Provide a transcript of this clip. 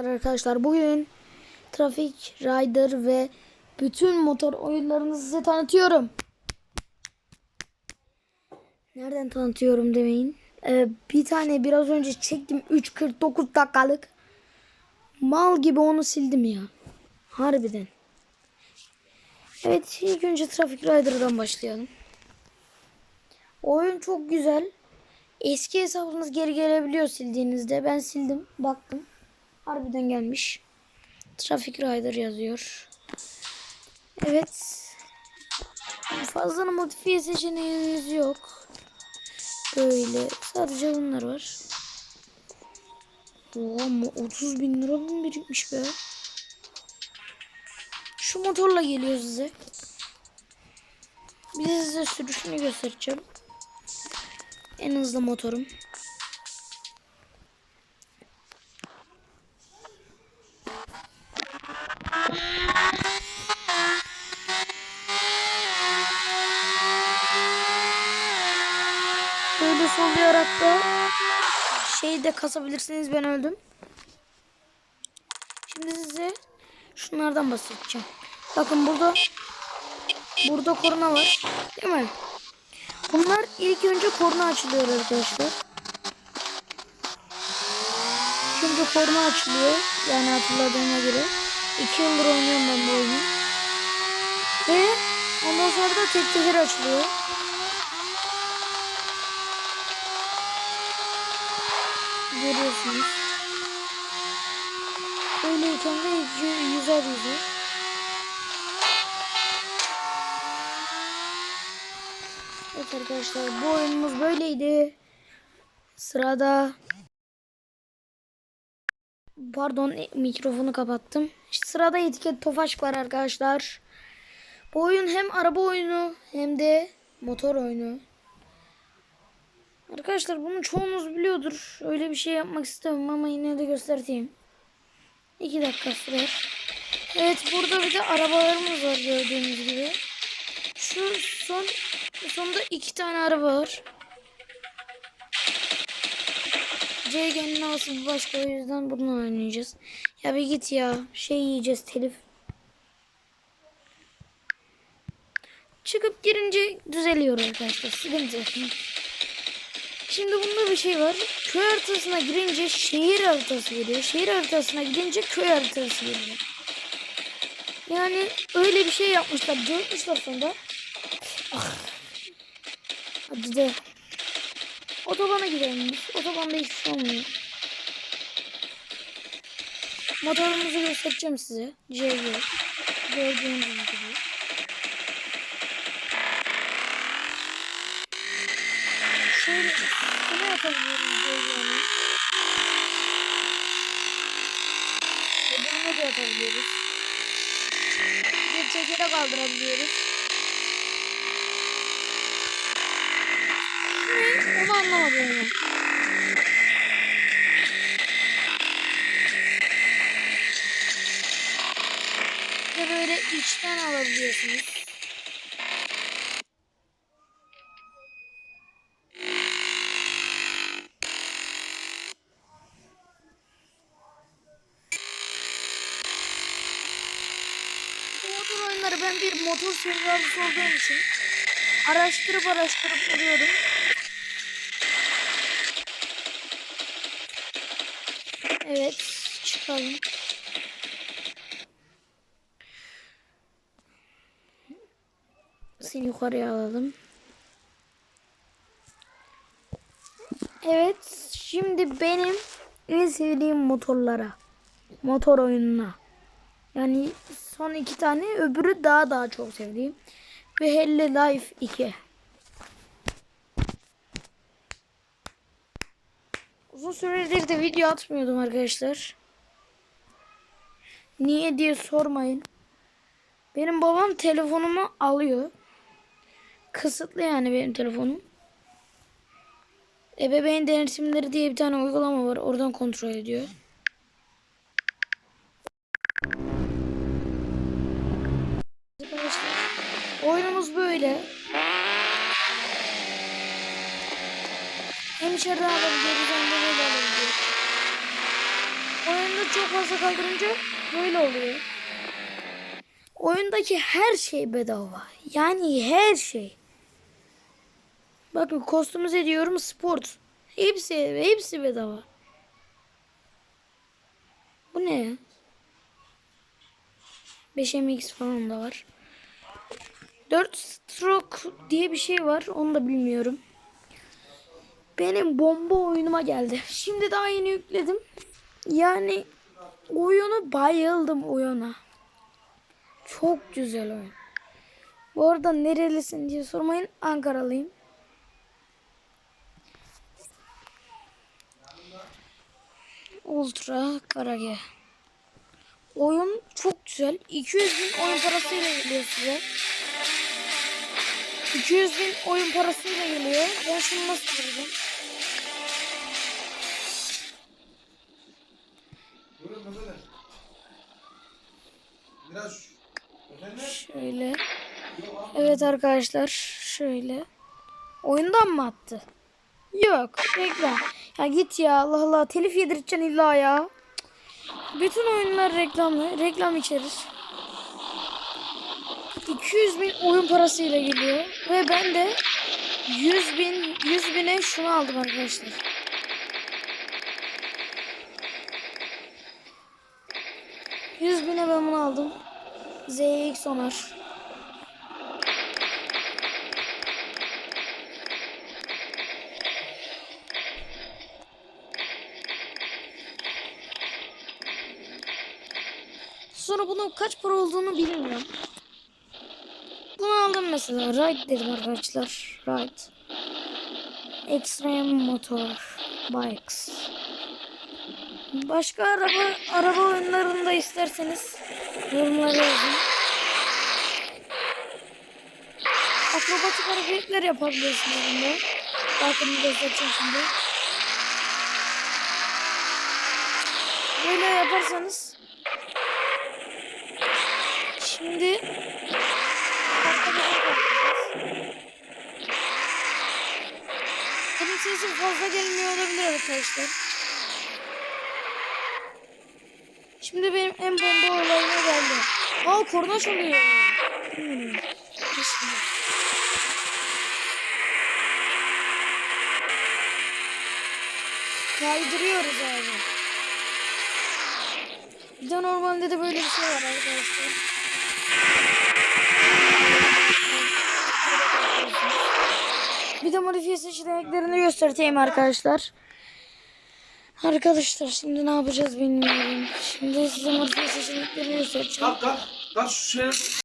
Merhabalar arkadaşlar. Bugün Trafik Rider ve bütün motor oyunlarını size tanıtıyorum. Nereden tanıtıyorum demeyin. Ee, bir tane biraz önce çektim 3.49 dakikalık. Mal gibi onu sildim ya. Harbiden. Evet ilk önce Trafik Rider'dan başlayalım. Oyun çok güzel. Eski hesabınız geri gelebiliyor sildiğinizde. Ben sildim. Baktım. Harbiden gelmiş. Traffic Rider yazıyor. Evet. Fazla modifiye seçeneğiniz yok. Böyle. Sadece bunlar var. Oha ama 30 bin lira mı birikmiş be. Şu motorla geliyor size. Bir size sürüşünü göstereceğim. En hızlı motorum. Sollayarak da şeyi de kasabilirsiniz ben öldüm. Şimdi size şunlardan bahsedeceğim. Bakın burada burada korna var. Değil mi? Bunlar ilk önce korna açılıyor arkadaşlar. Çünkü korna açılıyor. Yani hatırladığıma göre. 2 yıldır oynuyorum ben bu oyunu. Ve ondan sonra da tek teker açılıyor. Görüyorsunuz. Böyleyken de yü- yüzer yüzer. Evet arkadaşlar bu oyunumuz böyleydi. Sırada Pardon e, mikrofonu kapattım. İşte sırada etiket tofaş var arkadaşlar. Bu oyun hem araba oyunu hem de motor oyunu. Arkadaşlar bunu çoğunuz biliyordur. Öyle bir şey yapmak istemem ama yine de göstereyim. 2 dakika sürer. Evet burada bir de arabalarımız var gördüğünüz gibi. Şu son sonunda iki tane araba var. CG'nin havası bir başka o yüzden bunu oynayacağız. Ya bir git ya. Şey yiyeceğiz telif. Çıkıp girince düzeliyor arkadaşlar. Sıkıntı yok. Şimdi bunda bir şey var. Köy haritasına girince şehir haritası veriyor. Şehir haritasına gidince köy haritası veriyor. Yani öyle bir şey yapmışlar. Dörtmüşler sonra. Ah. Hadi de. Otobana gidelim. Otobanda hiçbir şey olmuyor. Motorumuzu göstereceğim size. CV. Gördüğünüz gibi. Şöyle üstüne atabiliyoruz CV'ni. Ve bununla da atabiliyoruz. Bir de tekere kaldırabiliyoruz. Ne? Onu anlamadım ben. Ve böyle içten alabiliyorsunuz. Bu motor oyunları ben bir motor sevdalısı olduğum için araştırıp araştırıp buluyorum. Evet çıkalım. Seni yukarıya alalım. Evet şimdi benim en sevdiğim motorlara. Motor oyununa. Yani son iki tane öbürü daha daha çok sevdiğim. Ve Helle Life 2. Uzun süredir de video atmıyordum arkadaşlar. Niye diye sormayın. Benim babam telefonumu alıyor. Kısıtlı yani benim telefonum. Ebeveyn denetimleri diye bir tane uygulama var. Oradan kontrol ediyor. Arkadaşlar oyunumuz böyle. Hem içeriden alabiliyoruz hem de böyle alabiliyoruz. oyunda çok fazla kaldırınca böyle oluyor. Oyundaki her şey bedava. Yani her şey. Bakın kostümüz ediyorum sport. Hepsi hepsi bedava. Bu ne ya? 5MX falan da var. 4 stroke diye bir şey var. Onu da bilmiyorum. Benim bomba oyunuma geldi. Şimdi daha yeni yükledim. Yani oyunu bayıldım oyuna. Çok güzel oyun. Bu arada nerelisin diye sormayın. Ankaralıyım. Ultra Karage. Oyun çok güzel. 200 bin oyun parasıyla geliyor size. 200 bin oyun parasıyla geliyor. Ben şunu nasıl vereceğim? Şöyle. Evet arkadaşlar. Şöyle. Oyundan mı attı? Yok. Reklam. Ya git ya. Allah Allah. Telif yedireceksin illa ya. Bütün oyunlar reklamlı. Reklam içerir. 200 bin oyun parasıyla geliyor. Ve ben de 100 bin 100 bine şunu aldım arkadaşlar. Yüz bine ben bunu aldım. ZX Sonar. Sonra bunun kaç para olduğunu bilmiyorum. Aldım mesela. Ride dedim arkadaşlar. Ride. Extreme Motor Bikes. Başka araba araba oyunlarını da isterseniz yorumlara yazın. Akrobatik hareketler yapabiliyorsun bunda. Bakın göstereceğim şimdi. Böyle yaparsanız şimdi Benim sesim fazla gelmiyor olabilir arkadaşlar. Şimdi benim en bomba olayına geldi. Aa korna çalıyor. Hmm. Kaydırıyoruz abi. Bir de normalde de böyle bir şey var arkadaşlar. Modifiye seçeneklerini göstereyim arkadaşlar. Arkadaşlar şimdi ne yapacağız bilmiyorum. Şimdi size modifiye seçeneklerini göstereceğim. Kalk kalk. Kalk şu şeye